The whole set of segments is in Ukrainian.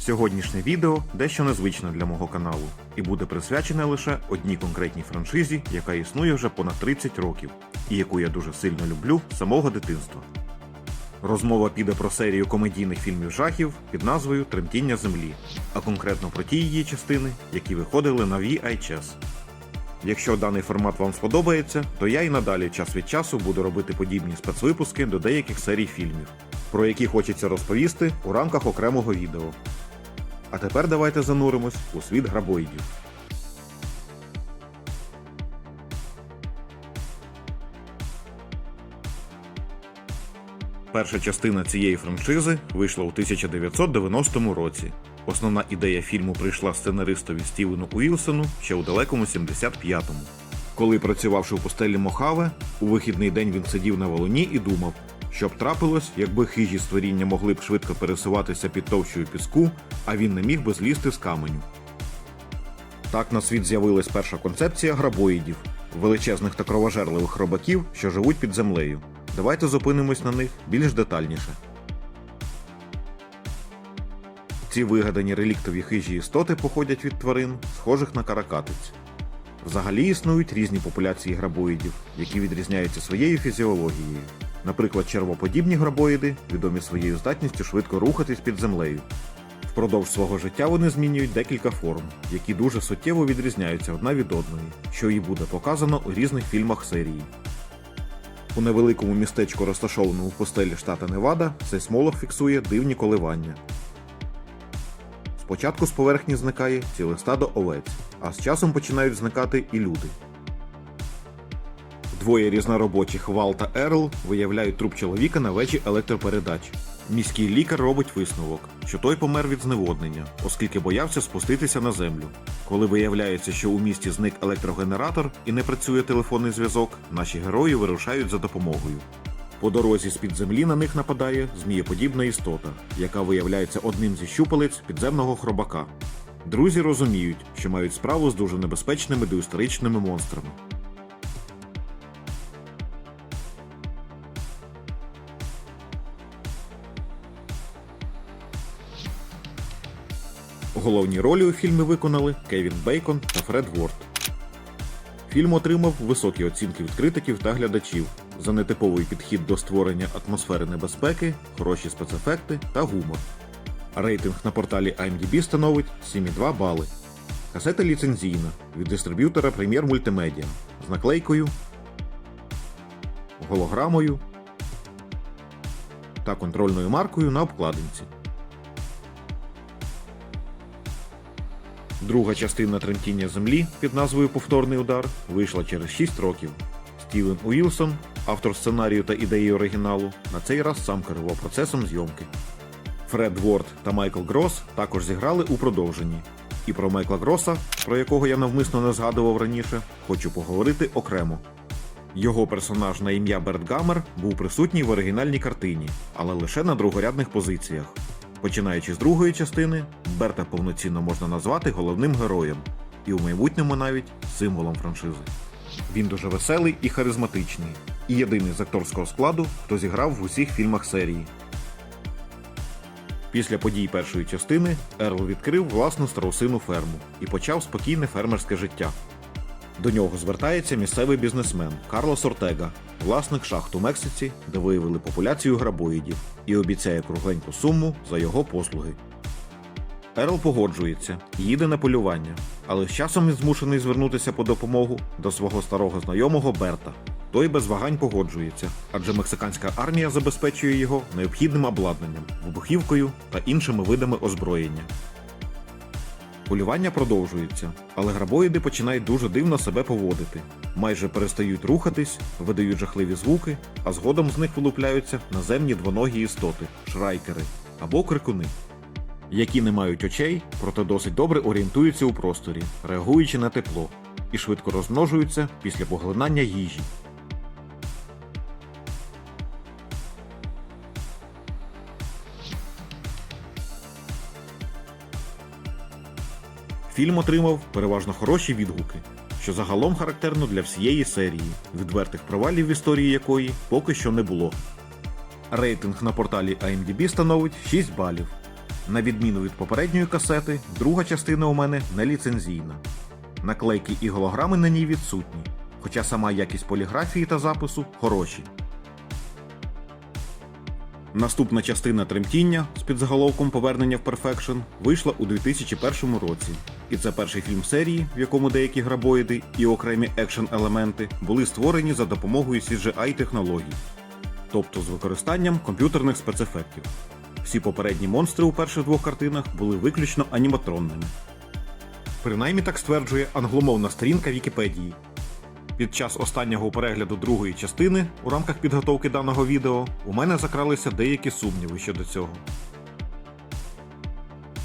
Сьогоднішнє відео дещо незвичне для мого каналу і буде присвячене лише одній конкретній франшизі, яка існує вже понад 30 років, і яку я дуже сильно люблю з самого дитинства. Розмова піде про серію комедійних фільмів жахів під назвою Тремтіння землі, а конкретно про ті її частини, які виходили на VHS. Якщо даний формат вам сподобається, то я і надалі час від часу буду робити подібні спецвипуски до деяких серій фільмів, про які хочеться розповісти у рамках окремого відео. А тепер давайте зануримось у світ грабоїдів. Перша частина цієї франшизи вийшла у 1990 році. Основна ідея фільму прийшла сценаристові Стівену Уілсону ще у далекому 75-му. Коли працювавши в пустелі Мохаве, у вихідний день він сидів на волоні і думав, що б трапилось, якби хижі створіння могли б швидко пересуватися під товщою піску, а він не міг би злізти з каменю. Так на світ з'явилась перша концепція грабоїдів величезних та кровожерливих робаків, що живуть під землею. Давайте зупинимось на них більш детальніше. Ці вигадані реліктові хижі істоти походять від тварин, схожих на каракатиць. Взагалі існують різні популяції грабоїдів, які відрізняються своєю фізіологією. Наприклад, червоподібні грабоїди відомі своєю здатністю швидко рухатись під землею. Впродовж свого життя вони змінюють декілька форм, які дуже суттєво відрізняються одна від одної, що і буде показано у різних фільмах серії. У невеликому містечку, розташованому в пустелі штата Невада, сейсмолог фіксує дивні коливання. Спочатку з поверхні зникає ціле стадо овець, а з часом починають зникати і люди. Двоє різноробочих Вал та Ерл виявляють труп чоловіка на вежі електропередач. Міський лікар робить висновок, що той помер від зневоднення, оскільки боявся спуститися на землю. Коли виявляється, що у місті зник електрогенератор і не працює телефонний зв'язок, наші герої вирушають за допомогою. По дорозі з-під землі на них нападає змієподібна істота, яка виявляється одним зі щупалець підземного хробака. Друзі розуміють, що мають справу з дуже небезпечними доісторичними монстрами. Головні ролі у фільмі виконали Кевін Бейкон та Фред Ворд. Фільм отримав високі оцінки від критиків та глядачів за нетиповий підхід до створення атмосфери небезпеки, хороші спецефекти та гумор. Рейтинг на порталі IMDb становить 7,2 бали. Касета ліцензійна від дистриб'ютора Premier Multimedia з наклейкою, голограмою та контрольною маркою на обкладинці. Друга частина тремтіння землі під назвою Повторний удар вийшла через 6 років. Стівен Уілсон, автор сценарію та ідеї оригіналу, на цей раз сам керував процесом зйомки. Фред Ворд та Майкл Грос також зіграли у продовженні. І про Майкла Гроса, про якого я навмисно не згадував раніше, хочу поговорити окремо. Його персонаж на ім'я Берт Гаммер був присутній в оригінальній картині, але лише на другорядних позиціях. Починаючи з другої частини, Берта повноцінно можна назвати головним героєм, і у майбутньому навіть символом франшизи. Він дуже веселий і харизматичний, і єдиний з акторського складу, хто зіграв в усіх фільмах серії. Після подій першої частини Ерл відкрив власну страусину ферму і почав спокійне фермерське життя. До нього звертається місцевий бізнесмен Карлос Ортега, власник шахт у Мексиці, де виявили популяцію грабоїдів, і обіцяє кругленьку суму за його послуги. Ерл погоджується, їде на полювання, але з часом він змушений звернутися по допомогу до свого старого знайомого Берта. Той без вагань погоджується, адже мексиканська армія забезпечує його необхідним обладнанням, вибухівкою та іншими видами озброєння. Полювання продовжується, але грабоїди починають дуже дивно себе поводити. Майже перестають рухатись, видають жахливі звуки, а згодом з них вилупляються наземні двоногі істоти шрайкери або крикуни, які не мають очей, проте досить добре орієнтуються у просторі, реагуючи на тепло, і швидко розмножуються після поглинання їжі. Фільм отримав переважно хороші відгуки, що загалом характерно для всієї серії, відвертих провалів в історії якої поки що не було. Рейтинг на порталі IMDb становить 6 балів. На відміну від попередньої касети, друга частина у мене не ліцензійна. Наклейки і голограми на ній відсутні, хоча сама якість поліграфії та запису хороші. Наступна частина тремтіння з підзаголовком Повернення в Перфекшн вийшла у 2001 році. І це перший фільм серії, в якому деякі грабоїди і окремі екшн елементи були створені за допомогою CGI технологій, тобто з використанням комп'ютерних спецефектів. Всі попередні монстри у перших двох картинах були виключно аніматронними. Принаймні так стверджує англомовна сторінка Вікіпедії. Під час останнього перегляду другої частини у рамках підготовки даного відео у мене закралися деякі сумніви щодо цього.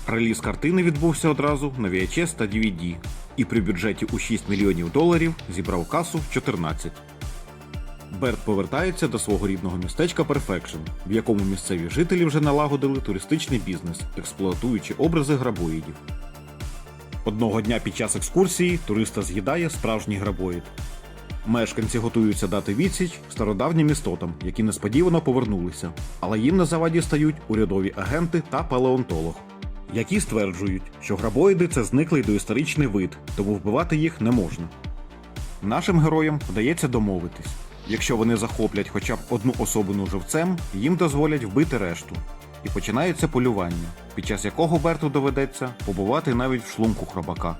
Реліз картини відбувся одразу на VHS та DVD, і при бюджеті у 6 мільйонів доларів зібрав касу 14. Берт повертається до свого рідного містечка Перфекшн, в якому місцеві жителі вже налагодили туристичний бізнес, експлуатуючи образи грабоїдів. Одного дня під час екскурсії туриста з'їдає справжній грабоїд. Мешканці готуються дати відсіч стародавнім істотам, які несподівано повернулися, але їм на заваді стають урядові агенти та палеонтолог, які стверджують, що грабоїди це зниклий доісторичний вид, тому вбивати їх не можна. Нашим героям вдається домовитись. Якщо вони захоплять хоча б одну особину живцем, їм дозволять вбити решту. І починається полювання, під час якого Берту доведеться побувати навіть в шлунку хробака.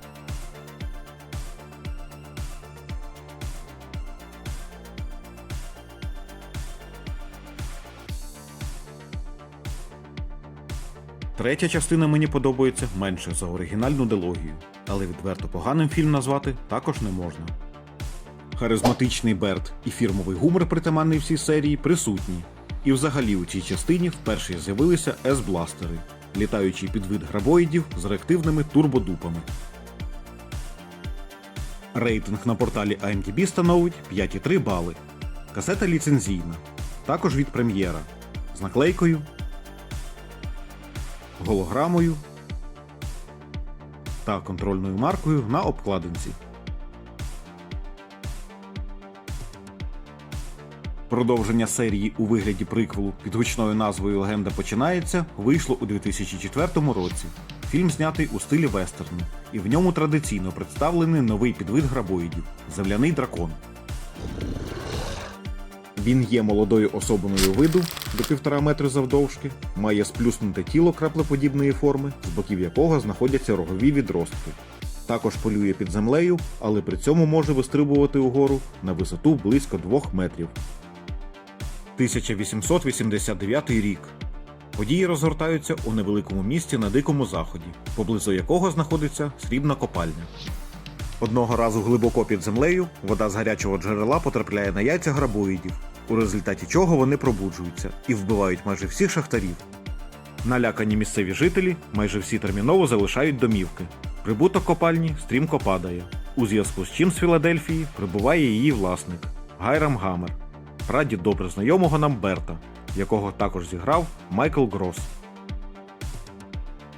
Третя частина мені подобається менше за оригінальну дилогію, але відверто поганим фільм назвати також не можна. Харизматичний Берт і фірмовий гумор, притаманний всій серії, присутні. І взагалі у цій частині вперше з'явилися С-бластери, літаючий підвид грабоїдів з реактивними турбодупами. Рейтинг на порталі IMDb становить 5,3 бали. Касета ліцензійна, також від прем'єра, з наклейкою, голограмою та контрольною маркою на обкладинці. Продовження серії у вигляді приквелу під гучною назвою Легенда починається вийшло у 2004 році. Фільм знятий у стилі вестерну, і в ньому традиційно представлений новий підвид грабоїдів земляний дракон. Він є молодою особиною виду до півтора метри завдовжки, має сплюснуте тіло краплеподібної форми, з боків якого знаходяться рогові відростки. Також полює під землею, але при цьому може вистрибувати угору на висоту близько 2 метрів. 1889 рік. Події розгортаються у невеликому місті на Дикому Заході, поблизу якого знаходиться срібна копальня. Одного разу глибоко під землею вода з гарячого джерела потрапляє на яйця грабоїдів, у результаті чого вони пробуджуються і вбивають майже всіх шахтарів. Налякані місцеві жителі майже всі терміново залишають домівки. Прибуток копальні стрімко падає. У зв'язку з чим з Філадельфії прибуває її власник Гайрам Гамер, прадід добре знайомого нам Берта, якого також зіграв Майкл Грос.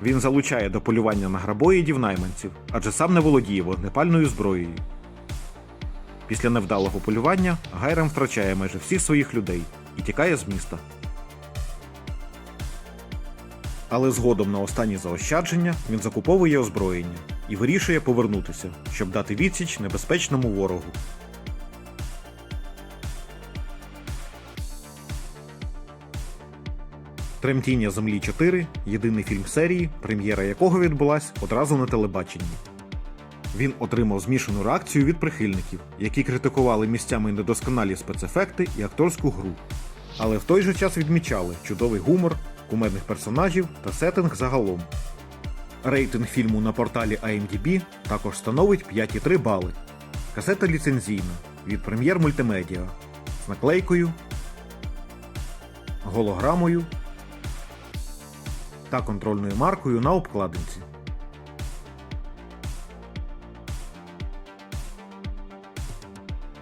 Він залучає до полювання на грабоїдів найманців, адже сам не володіє вогнепальною зброєю. Після невдалого полювання Гайрам втрачає майже всіх своїх людей і тікає з міста. Але згодом на останні заощадження він закуповує озброєння і вирішує повернутися, щоб дати відсіч небезпечному ворогу. Тремтіння Землі 4 єдиний фільм серії, прем'єра якого відбулась одразу на телебаченні. Він отримав змішану реакцію від прихильників, які критикували місцями недосконалі спецефекти і акторську гру. Але в той же час відмічали чудовий гумор, кумедних персонажів та сеттинг загалом. Рейтинг фільму на порталі IMDb також становить 5,3 бали. Касета ліцензійна від прем'єр мультимедіа з наклейкою, голограмою та контрольною маркою на обкладинці.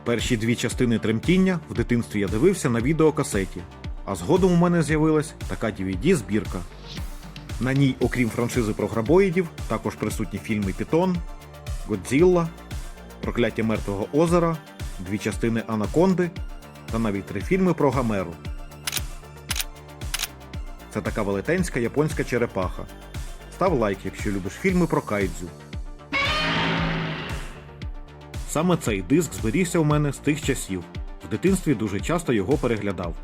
Перші дві частини тремтіння в дитинстві я дивився на відеокасеті, а згодом у мене з'явилась така DVD-збірка. На ній, окрім франшизи про грабоїдів, також присутні фільми Пітон, Годзілла, Прокляття Мертвого озера, дві частини Анаконди та навіть три фільми про Гамеру. Це така велетенська японська черепаха. Став лайк, якщо любиш фільми про кайдзю. Саме цей диск зберігся у мене з тих часів. В дитинстві дуже часто його переглядав.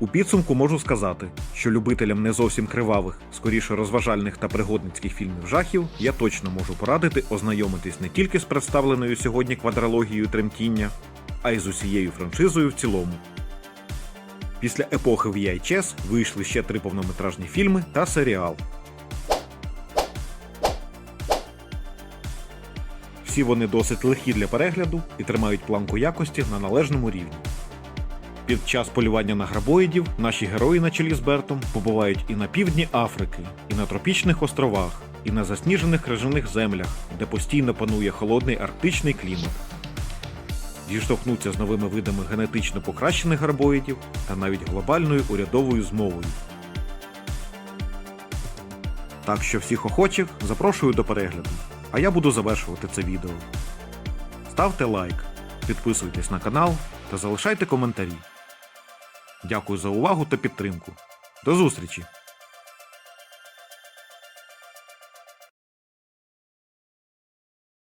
У підсумку можу сказати, що любителям не зовсім кривавих, скоріше розважальних та пригодницьких фільмів жахів я точно можу порадити ознайомитись не тільки з представленою сьогодні квадрологією тремтіння, а й з усією франшизою в цілому. Після епохи VHS вийшли ще три повнометражні фільми та серіал. Всі вони досить легкі для перегляду і тримають планку якості на належному рівні. Під час полювання на грабоїдів наші герої на чолі з Бертом побувають і на півдні Африки, і на тропічних островах, і на засніжених крижаних землях, де постійно панує холодний арктичний клімат. Зіштовхнуться з новими видами генетично покращених гарбоїдів та навіть глобальною урядовою змовою. Так що всіх охочих запрошую до перегляду, а я буду завершувати це відео. Ставте лайк, підписуйтесь на канал та залишайте коментарі. Дякую за увагу та підтримку. До зустрічі!